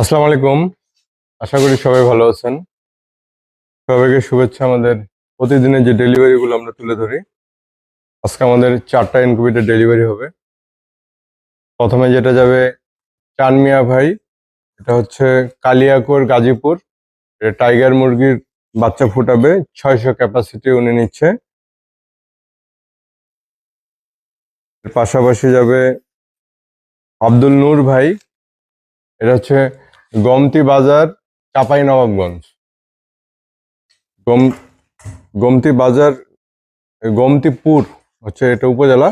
আসসালামু আলাইকুম। আশা করি সবাই ভালো আছেন। সবাইকে শুভেচ্ছা আমাদের প্রতিদিনের যে ডেলিভারিগুলো আমরা তুলে ধরি। আজকে আমাদের চারটা ইনকিউবেটর ডেলিভারি হবে। প্রথমে যেটা যাবে চানমিয়া ভাই, এটা হচ্ছে কালিয়াকোর গাজীপুর। এটা টাইগার মুরগির বাচ্চা ফুটাবে, ছয়শো ক্যাপাসিটি উনি নিচ্ছে। পাশাপাশি যাবে আব্দুল নূর ভাই। এটা হচ্ছে গমতি বাজার, চাপাই নবাবগঞ্জ। গম, গমতি বাজার, গমতিপুর হচ্ছে এটা উপজেলা।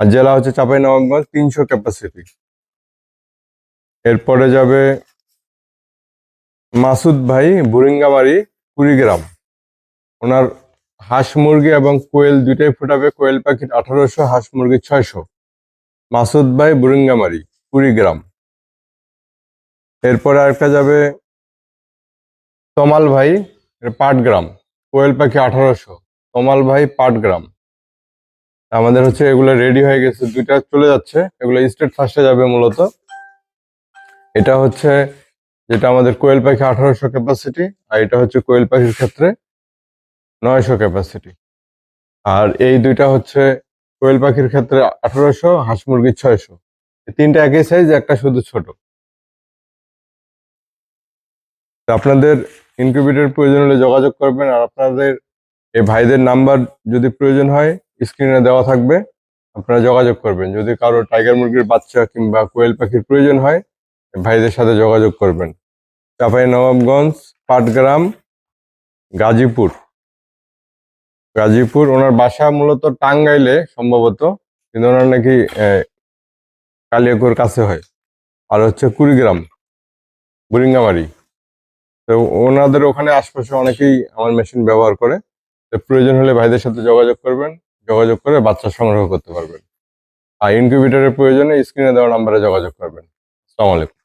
আর জেলা হচ্ছে চাপাই নবাবগঞ্জ, তিনশো ক্যাপাসিটি এরপরে যাবে মাসুদ ভাই বুরিঙ্গামারি কুড়িগ্রাম। ওনার হাঁস মুরগি এবং কোয়েল দুইটাই ফুটাবে। কোয়েল পাখির আঠারোশো, হাঁস মুরগি ছয়শো। মাসুদ ভাই বুরিঙ্গামারি কুড়িগ্রাম। এরপরে আরেকটা যাবে তমাল ভাই পাটগ্রাম কোয়েল পাখি আঠারোশো, তমাল ভাই পাটগ্রাম আমাদের হচ্ছে এগুলো রেডি হয়ে গেছে, দুইটা চলে যাচ্ছে, এগুলো স্টেট ফার্স্টে যাবে মূলত। এটা হচ্ছে, যেটা আমাদের কোয়েল পাখি আঠারোশো ক্যাপাসিটি আর এটা হচ্ছে কোয়েল পাখির ক্ষেত্রে নয়শো ক্যাপাসিটি আর এই দুইটা হচ্ছে কোয়েল পাখির ক্ষেত্রে আঠারোশো, হাঁস মুরগির ছয়শো। তিনটা একই সাইজ একটা শুধু ছোট তো আপনাদের ইনকিউবেটর প্রয়োজন হলে যোগাযোগ করবেন আর আপনাদের এই ভাইদের নাম্বার যদি প্রয়োজন হয় স্ক্রিনে দেওয়া থাকবে। আপনারা যোগাযোগ করবেন। যদি কারও টাইগার মুরগির বাচ্চা কিংবা কোয়েল পাখির প্রয়োজন হয় ভাইদের সাথে যোগাযোগ করবেন। চাপাই নবাবগঞ্জ, পাটগ্রাম, গাজীপুর। গাজীপুর, ওনার বাসা মূলত টাঙ্গাইলে সম্ভবত, কিন্তু ওনার নাকি কালিয়াকুর কাছে হয়। আর হচ্ছে কুড়িগ্রাম বুরিঙ্গামারি তো ওনাদের ওখানে আশপাশে অনেকেই আমার মেশিন ব্যবহার করে। তো প্রয়োজন হলে ভাইদের সাথে যোগাযোগ করবেন, যোগাযোগ করে বাচ্চা সংগ্রহ করতে পারবেন। আর ইনকিউবেটারের প্রয়োজনে স্ক্রিনে দেওয়া নাম্বারে যোগাযোগ করবেন। আসসালামু আলাইকুম।